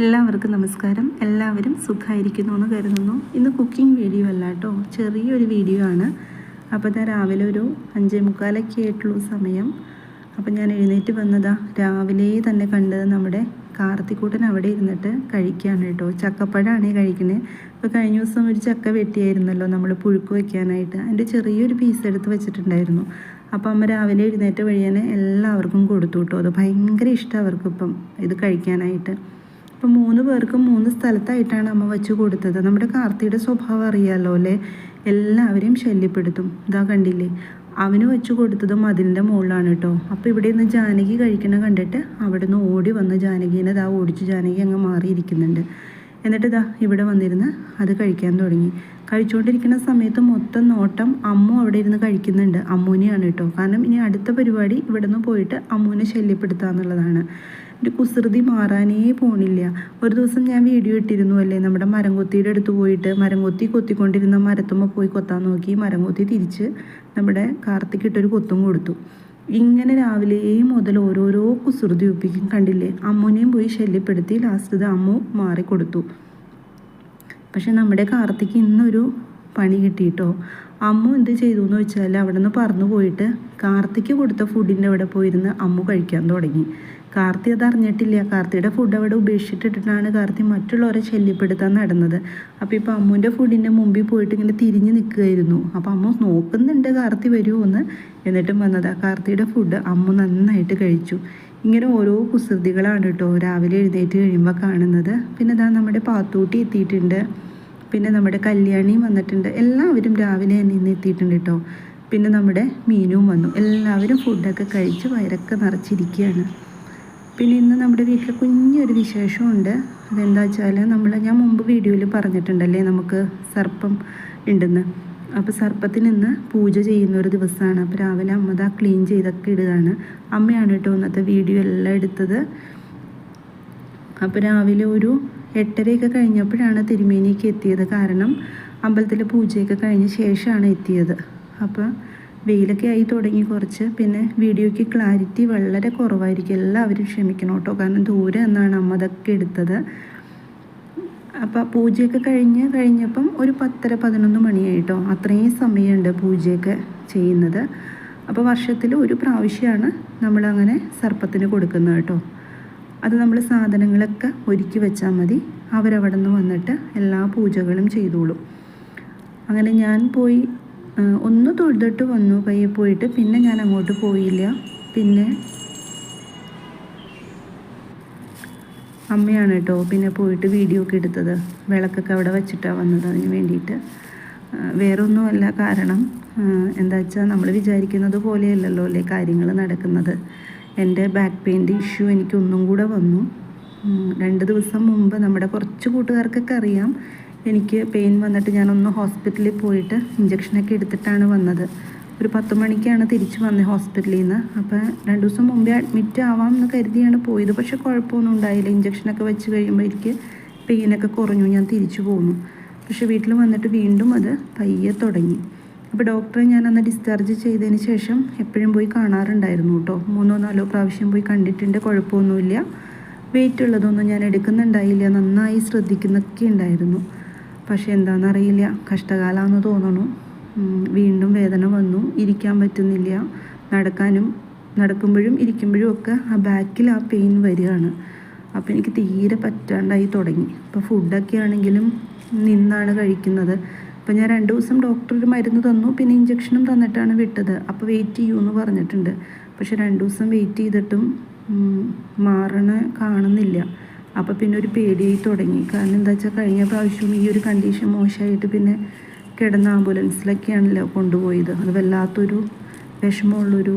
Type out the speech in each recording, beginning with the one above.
എല്ലാവർക്കും നമസ്കാരം. എല്ലാവരും സുഖമായിരിക്കുന്നു എന്ന് കരുതുന്നു. ഇന്ന് കുക്കിംഗ് വീഡിയോ അല്ല കേട്ടോ. ചെറിയൊരു വീഡിയോ ആണ്. അപ്പോൾ ഞാൻ രാവിലെ ഒരു അഞ്ചേ മുക്കാലൊക്കെ ആയിട്ടുള്ള സമയം. അപ്പം ഞാൻ എഴുന്നേറ്റ് വന്നതാ. രാവിലെ തന്നെ കണ്ടത് നമ്മുടെ കാർത്തിക്കൂട്ടൻ അവിടെ ഇരുന്നിട്ട് കഴിക്കുകയാണ് കേട്ടോ. ചക്കപ്പഴമാണ് കഴിക്കുന്നത് അപ്പോൾ കഴിഞ്ഞ ദിവസം ഒരു ചക്ക വെട്ടിയായിരുന്നല്ലോ നമ്മൾ പുഴുക്ക് വയ്ക്കാനായിട്ട് അതിന്റെ ചെറിയൊരു പീസ് എടുത്ത് വെച്ചിട്ടുണ്ടായിരുന്നു. അപ്പോൾ അമ്മ രാവിലെ എഴുന്നേറ്റ് വഴിയാൻ എല്ലാവർക്കും കൊടുത്തു കേട്ടോ. അത് ഭയങ്കര ഇഷ്ടം അവർക്കിപ്പം ഇത് കഴിക്കാനായിട്ട്. അപ്പം മൂന്ന് പേർക്കും മൂന്ന് സ്ഥലത്തായിട്ടാണ് അമ്മ വെച്ച് കൊടുത്തത്. നമ്മുടെ കാർത്തിയുടെ സ്വഭാവം അറിയാമല്ലോ അല്ലേ? എല്ലാവരെയും ശല്യപ്പെടുത്തും. ഇതാ കണ്ടില്ലേ? അവന് വെച്ച് കൊടുത്തതും അതിന്റെ മുകളിലാണ് കേട്ടോ. അപ്പോൾ ഇവിടെ നിന്ന് ജാനകി കഴിക്കണ കണ്ടിട്ട് അവിടെ നിന്ന് ഓടി വന്ന് ജാനകീനെ ഇതാ ഓടിച്ച് ജാനകി അങ്ങ് മാറിയിരിക്കുന്നുണ്ട്. എന്നിട്ട് ഇതാ ഇവിടെ വന്നിരുന്ന് അത് കഴിക്കാൻ തുടങ്ങി. കഴിച്ചുകൊണ്ടിരിക്കുന്ന സമയത്ത് മൊത്തം നോട്ടം അമ്മു അവിടെ ഇരുന്ന് കഴിക്കുന്നുണ്ട്. അമ്മൂനെയാണ് കേട്ടോ. കാരണം ഇനി അടുത്ത പരിപാടി ഇവിടെ നിന്ന് പോയിട്ട് അമ്മൂനെ ശല്യപ്പെടുത്തുക എന്നുള്ളതാണ്. ഒരു കുസൃതി മാറാനേ പോണില്ല. ഒരു ദിവസം ഞാൻ വീഡിയോ ഇട്ടിരുന്നു അല്ലേ? നമ്മുടെ മരംകൊത്തിയുടെ അടുത്ത് പോയിട്ട് മരംകൊത്തി കൊത്തിക്കൊണ്ടിരുന്ന മരത്തുമ്പോൾ പോയി കൊത്താൻ നോക്കി. മരംകൊത്തി തിരിച്ച് നമ്മുടെ കാർത്തിക്കിട്ടൊരു കൊത്തും കൊടുത്തു. ഇങ്ങനെ രാവിലെയും മുതൽ ഓരോരോ കുസൃതി ഒപ്പിക്കും കണ്ടില്ലേ? അമ്മുനെയും പോയി ശല്യപ്പെടുത്തി ലാസ്റ്റ് അമ്മു മാറിക്കൊടുത്തു. പക്ഷെ നമ്മുടെ കാർത്തിക്ക് ഇന്നൊരു പണി കിട്ടിയിട്ടോ? അമ്മു എന്ത് ചെയ്തു എന്ന് വെച്ചാൽ അവിടെ നിന്ന് പറന്നു പോയിട്ട് കാർത്തിക്ക് കൊടുത്ത ഫുഡിന്റെ അവിടെ പോയിരുന്ന് അമ്മു കഴിക്കാൻ തുടങ്ങി. കാർത്തി അത് അറിഞ്ഞിട്ടില്ല. കാർത്തിയുടെ ഫുഡ് അവിടെ ഉപേക്ഷിച്ചിട്ടിട്ടാണ് കാർത്തി മറ്റുള്ളവരെ ശല്യപ്പെടുത്താൻ നടന്നത്. അപ്പോൾ ഇപ്പോൾ അമ്മുവിന്റെ ഫുഡിന്റെ മുമ്പിൽ പോയിട്ട് ഇങ്ങനെ തിരിഞ്ഞ് നിൽക്കുകയായിരുന്നു. അപ്പോൾ അമ്മ നോക്കുന്നുണ്ട് കാർത്തി വരുമോ എന്ന് എന്നിട്ടും വന്നത് കാർത്തിയുടെ ഫുഡ് അമ്മ നന്നായിട്ട് കഴിച്ചു. ഇങ്ങനെ ഓരോ കുസൃതികളാണ് കേട്ടോ രാവിലെ എഴുന്നേറ്റ് കഴിയുമ്പോൾ കാണുന്നത്. പിന്നെ ഇതാ നമ്മുടെ പാത്തൂട്ടി എത്തിയിട്ടുണ്ട്. പിന്നെ നമ്മുടെ കല്യാണിയും വന്നിട്ടുണ്ട്. എല്ലാവരും രാവിലെ തന്നെ ഇന്ന് എത്തിയിട്ടുണ്ട് കേട്ടോ. പിന്നെ നമ്മുടെ മീനും വന്നു. എല്ലാവരും ഫുഡൊക്കെ കഴിച്ച് വയറൊക്കെ നിറച്ചിരിക്കുകയാണ്. പിന്നെ ഇന്ന് നമ്മുടെ വീട്ടിൽ കുഞ്ഞൊരു വിശേഷമുണ്ട്. അതെന്താ വെച്ചാൽ നമ്മൾ ഞാൻ മുമ്പ് വീഡിയോയിൽ പറഞ്ഞിട്ടുണ്ടല്ലേ നമുക്ക് സർപ്പം ഉണ്ടെന്ന്. അപ്പോൾ സർപ്പത്തിന് ഇന്ന് പൂജ ചെയ്യുന്ന ഒരു ദിവസമാണ്. അപ്പോൾ രാവിലെ അമ്മ ക്ലീൻ ചെയ്തൊക്കെ ഇടുകയാണ്. അമ്മയാണ് കേട്ടോ ഇന്നത്തെ വീഡിയോ എല്ലാം എടുത്തത്. അപ്പോൾ രാവിലെ ഒരു എട്ടരയൊക്കെ കഴിഞ്ഞപ്പോഴാണ് തിരുമേനിക്ക് എത്തിയത്. കാരണം അമ്പലത്തിലെ പൂജയൊക്കെ കഴിഞ്ഞ ശേഷമാണ് എത്തിയത്. അപ്പോൾ വെയിലൊക്കെ ആയി തുടങ്ങി കുറച്ച്. പിന്നെ വീഡിയോയ്ക്ക് ക്ലാരിറ്റി വളരെ കുറവായിരിക്കും. എല്ലാവരും ക്ഷമിക്കണം കേട്ടോ. കാരണം ദൂരെ നിന്നാണ് അമ്മ അതൊക്കെ എടുത്തത്. അപ്പോൾ പൂജയൊക്കെ കഴിഞ്ഞ് കഴിഞ്ഞപ്പം ഒരു പത്തര പതിനൊന്ന് മണിയായിട്ടോ. അത്രയും സമയമുണ്ട് പൂജയൊക്കെ ചെയ്യുന്നത്. അപ്പോൾ വർഷത്തിൽ ഒരു പ്രാവശ്യമാണ് നമ്മളങ്ങനെ സർപ്പത്തിന് കൊടുക്കുന്നത് കേട്ടോ. അത് നമ്മൾ സാധനങ്ങളൊക്കെ ഒരുക്കി വെച്ചാൽ മതി. അവരവിടെ നിന്ന് വന്നിട്ട് എല്ലാ പൂജകളും ചെയ്തോളും. അങ്ങനെ ഞാൻ പോയി ഒന്ന് തൊഴുതിട്ട് വന്നു കയ്യിൽ പോയിട്ട്. പിന്നെ ഞാൻ അങ്ങോട്ട് പോയില്ല. പിന്നെ അമ്മയാണ് കേട്ടോ പിന്നെ പോയിട്ട് വീഡിയോ ഒക്കെ എടുത്തത്. വിളക്കൊക്കെ അവിടെ വെച്ചിട്ടാണ് വന്നത് അതിന് വേണ്ടിയിട്ട്. വേറൊന്നുമല്ല കാരണം എന്താ വെച്ചാൽ നമ്മൾ വിചാരിക്കുന്നത് പോലെയല്ലല്ലോ അല്ലേ കാര്യങ്ങൾ നടക്കുന്നത്. എന്റെ ബാക്ക് പെയിന്റെ ഇഷ്യൂ എനിക്കൊന്നും കൂടെ വന്നു. രണ്ട് ദിവസം മുമ്പ് നമ്മുടെ കുറച്ച് കൂട്ടുകാർക്കൊക്കെ അറിയാം. എനിക്ക് പെയിൻ വന്നിട്ട് ഞാനൊന്ന് ഹോസ്പിറ്റലിൽ പോയിട്ട് ഇഞ്ചക്ഷനൊക്കെ എടുത്തിട്ടാണ് വന്നത്. ഒരു പത്ത് മണിക്കാണ് തിരിച്ചു വന്നത് ഹോസ്പിറ്റലിൽ നിന്ന് അപ്പോൾ രണ്ട് ദിവസം മുമ്പേ അഡ്മിറ്റ് ആവാം എന്ന് കരുതിയാണ് പോയത്. പക്ഷേ കുഴപ്പമൊന്നും ഉണ്ടായില്ല. ഇഞ്ചക്ഷനൊക്കെ വെച്ച് കഴിയുമ്പോൾ എനിക്ക് പെയിനൊക്കെ കുറഞ്ഞു. ഞാൻ തിരിച്ചു പോന്നു. പക്ഷേ വീട്ടിൽ വന്നിട്ട് വീണ്ടും അത് പയ്യെ തുടങ്ങി. അപ്പോൾ ഡോക്ടറെ ഞാൻ അന്ന് ഡിസ്ചാർജ് ചെയ്തതിന് ശേഷം എപ്പോഴും പോയി കാണാറുണ്ടായിരുന്നു കേട്ടോ മൂന്നോ നാലോ പ്രാവശ്യം പോയി കണ്ടിട്ടുണ്ട്. കുഴപ്പമൊന്നുമില്ല. വെയിറ്റ് ഉള്ളതൊന്നും ഞാൻ എടുക്കുന്നുണ്ടായില്ല. നന്നായി ശ്രദ്ധിക്കുന്നൊക്കെ ഉണ്ടായിരുന്നു. പക്ഷെ എന്താണെന്നറിയില്ല. കഷ്ടകാലമാണെന്ന് തോന്നണു. വീണ്ടും വേദന വന്നു. ഇരിക്കാൻ പറ്റുന്നില്ല. നടക്കാനും നടക്കുമ്പോഴും ഇരിക്കുമ്പോഴും ഒക്കെ ആ ബാക്കിൽ ആ പെയിൻ വരികയാണ്. അപ്പോൾ എനിക്ക് തീരെ പറ്റാണ്ടായി തുടങ്ങി. അപ്പോൾ ഫുഡൊക്കെ ആണെങ്കിലും നിന്നാണ് കഴിക്കുന്നത്. അപ്പോൾ ഞാൻ രണ്ട് ദിവസം ഡോക്ടർ ഒരു മരുന്ന് തന്നു. പിന്നെ ഇഞ്ചക്ഷനും തന്നിട്ടാണ് വിട്ടത്. അപ്പോൾ വെയിറ്റ് ചെയ്യൂ എന്ന് പറഞ്ഞിട്ടുണ്ട്. പക്ഷെ രണ്ട് ദിവസം വെയിറ്റ് ചെയ്തിട്ടും മാറണ കാണുന്നില്ല. അപ്പോൾ പിന്നെ ഒരു പേടിയായി തുടങ്ങി. കാരണം എന്താ വെച്ചാൽ കഴിഞ്ഞ പ്രാവശ്യം ഈ ഒരു കണ്ടീഷൻ മോശമായിട്ട് പിന്നെ കിടന്ന ആംബുലൻസിലൊക്കെയാണല്ലോ കൊണ്ടുപോയത്. അത് വല്ലാത്തൊരു വിഷമമുള്ളൊരു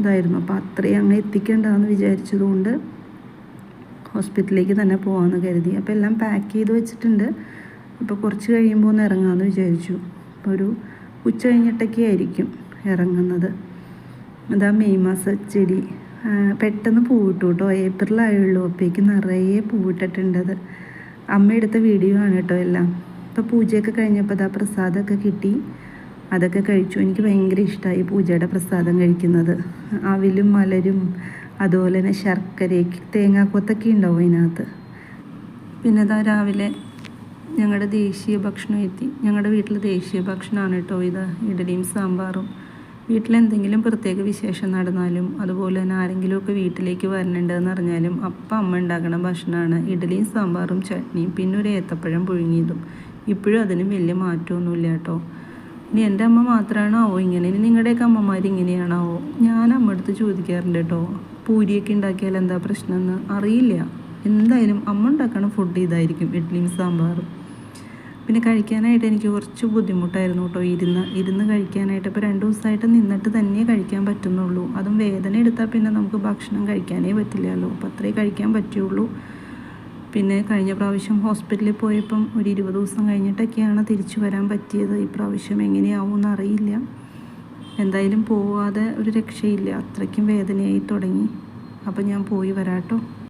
ഇതായിരുന്നു. അപ്പോൾ അത്രയും അങ്ങ് എത്തിക്കേണ്ടതെന്ന് വിചാരിച്ചതുകൊണ്ട് ഹോസ്പിറ്റലിലേക്ക് തന്നെ പോകാമെന്ന് കരുതി. അപ്പോൾ എല്ലാം പാക്ക് ചെയ്ത് വെച്ചിട്ടുണ്ട്. അപ്പോൾ കുറച്ച് കഴിയുമ്പോൾ ഒന്ന് ഇറങ്ങാമെന്ന് വിചാരിച്ചു. അപ്പോൾ ഒരു ഉച്ച കഴിഞ്ഞിട്ടൊക്കെ ആയിരിക്കും ഇറങ്ങുന്നത്. അതാ മെയ് മാസ ചെടി. പെട്ടെന്ന് പൂവിട്ടു കേട്ടോ ഏപ്രിലായുള്ളൂ അപ്പോഴേക്ക് നിറയെ പൂവിട്ടിട്ടുണ്ടത്. അമ്മ എടുത്ത വീഡിയോ ആണ് കേട്ടോ എല്ലാം. ഇപ്പോൾ പൂജയൊക്കെ കഴിഞ്ഞപ്പോൾ അതാ പ്രസാദമൊക്കെ കിട്ടി. അതൊക്കെ കഴിച്ചു. എനിക്ക് ഭയങ്കര ഇഷ്ടമായി പൂജയുടെ പ്രസാദം കഴിക്കുന്നത്. അവിലും മലരും അതുപോലെ തന്നെ ശർക്കരയ്ക്ക് തേങ്ങാക്കൊത്തൊക്കെ ഉണ്ടാവും അതിനകത്ത്. പിന്നെ അതാ രാവിലെ ഞങ്ങളുടെ ദേശീയ ഭക്ഷണം എത്തി. ഞങ്ങളുടെ വീട്ടിൽ ദേശീയ ഭക്ഷണമാണ് കേട്ടോ. ഇത് ഇഡലിയും സാമ്പാറും. വീട്ടിലെന്തെങ്കിലും പ്രത്യേക വിശേഷം നടന്നാലും അതുപോലെ തന്നെ ആരെങ്കിലുമൊക്കെ വീട്ടിലേക്ക് വരണുണ്ടെന്ന് അറിഞ്ഞാലും അപ്പ അമ്മ ഉണ്ടാക്കുന്ന ഭക്ഷണമാണ്. ഇഡലിയും സാമ്പാറും ചട്നിയും പിന്നെ ഒരു ഏത്തപ്പഴം പുഴുങ്ങിയതും. ഇപ്പോഴും അതിന് വലിയ മാറ്റമൊന്നുമില്ല കേട്ടോ. ഇനി എന്റെ അമ്മ മാത്രമാണാവോ? ഇങ്ങനെ ഇനി നിങ്ങളുടെയൊക്കെ അമ്മമാർ ഇങ്ങനെയാണാവോ? ഞാൻ അമ്മ അടുത്ത് ചോദിക്കാറുണ്ട് കേട്ടോ. പൂരിയൊക്കെ ഉണ്ടാക്കിയാൽ എന്താ പ്രശ്നമെന്ന് അറിയില്ല. എന്തായാലും അമ്മ ഉണ്ടാക്കണ ഫുഡ് ഇതായിരിക്കും. ഇഡ്ഡലിയും സാമ്പാറും. പിന്നെ കഴിക്കാനായിട്ട് എനിക്ക് കുറച്ച് ബുദ്ധിമുട്ടായിരുന്നു കേട്ടോ. ഇരുന്ന് ഇരുന്ന് കഴിക്കാനായിട്ട്. ഇപ്പോൾ രണ്ട് ദിവസമായിട്ട് നിന്നിട്ട് തന്നെ കഴിക്കാൻ പറ്റുന്നുള്ളൂ. അതും വേദന എടുത്താൽ പിന്നെ നമുക്ക് ഭക്ഷണം കഴിക്കാനേ പറ്റില്ലല്ലോ. അപ്പോൾ അത്രേ കഴിക്കാൻ പറ്റുള്ളൂ. പിന്നെ കഴിഞ്ഞ പ്രാവശ്യം ഹോസ്പിറ്റലിൽ പോയപ്പം ഒരു ഇരുപത് ദിവസം കഴിഞ്ഞിട്ടൊക്കെയാണ് തിരിച്ചു വരാൻ പറ്റിയത്. ഈ പ്രാവശ്യം എങ്ങനെയാവും എന്നറിയില്ല എന്തായാലും പോവാതെ ഒരു രക്ഷയില്ല. അത്രയ്ക്കും വേദനയായി തുടങ്ങി. അപ്പം ഞാൻ പോയി വരാട്ടോ